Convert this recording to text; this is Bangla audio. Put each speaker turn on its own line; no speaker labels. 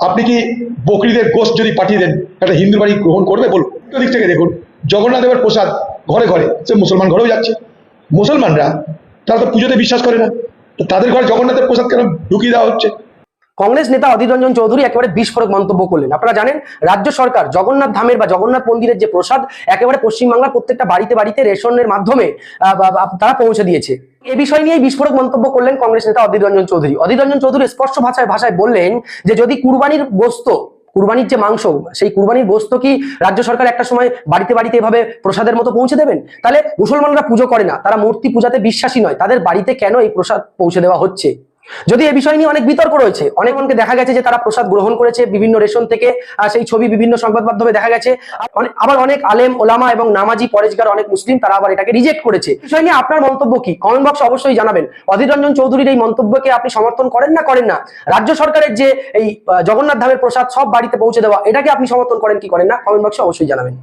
আপনি কি বকরিদের গোষ্ঠ যদি পাঠিয়ে দেন, একটা হিন্দু বাড়ি গ্রহণ করবে বলুন? দিক থেকে দেখুন। জগন্নাথ দেবের প্রসাদ ঘরে ঘরে, সে মুসলমান ঘরেও যাচ্ছে। মুসলমানরা তারা তো পুজোতে বিশ্বাস করে না। তাদের ঘরে জগন্নাথের প্রসাদ কেন ঢুকিয়ে দেওয়া হচ্ছে?
কংগ্রেস নেতা অধীর রঞ্জন চৌধুরী একেবারে বিস্ফোরক মন্তব্য করলেন। আপনারা জানেন, রাজ্য সরকার, জগন্নাথ ধামের বা জগন্নাথ মন্দিরের যে প্রসাদ, একেবারে পশ্চিমবাংলার প্রত্যেকটা বাড়িতে বাড়িতে রেশনের মাধ্যমে তারা পৌঁছে দিয়েছে। এ বিষয় নিয়ে বিস্ফোরক মন্তব্য করলেন কংগ্রেস নেতা অধীর রঞ্জন চৌধুরী। অধীর রঞ্জন চৌধুরী স্পষ্ট ভাষায় ভাষায় বললেন যে, যদি কুরবানির গোস্ত, কুরবানির যে মাংস, সেই কুরবানির গোস্ত কি রাজ্য সরকার একটা সময় বাড়িতে বাড়িতে এভাবে প্রসাদের মতো পৌঁছে দেবেন? তাহলে মুসলমানরা পুজো করে না, তারা মূর্তি পূজাতে বিশ্বাসী নয়। তাদের বাড়িতে কেন এই প্রসাদ পৌঁছে দেওয়া হচ্ছে? যদি এই বিষয় নিয়ে অনেক বিতর্ক রয়েছে, অনেক দেখা গেছে যে তারা প্রসাদ গ্রহণ করেছে বিভিন্ন রেশন থেকে সেই ছবি বিভিন্ন সংবাদ মাধ্যমে দেখা গেছে। আবার অনেক আলেম, ওলামা এবং নামাজি পরেজগার অনেক মুসলিম তারা আবার এটাকে রিজেক্ট করেছে। বিষয় নিয়ে আপনার মন্তব্য কি? কমেন্ট বক্সে অবশ্যই জানাবেন। অধীর রঞ্জন চৌধুরীর এই মন্তব্যকে আপনি সমর্থন করেন না করেন না? রাজ্য সরকারের যে এই জগন্নাথ ধামের প্রসাদ সব বাড়িতে পৌঁছে দেওয়া, এটাকে আপনি সমর্থন করেন কি করেন না? কমেন্ট বক্সে অবশ্যই জানাবেন।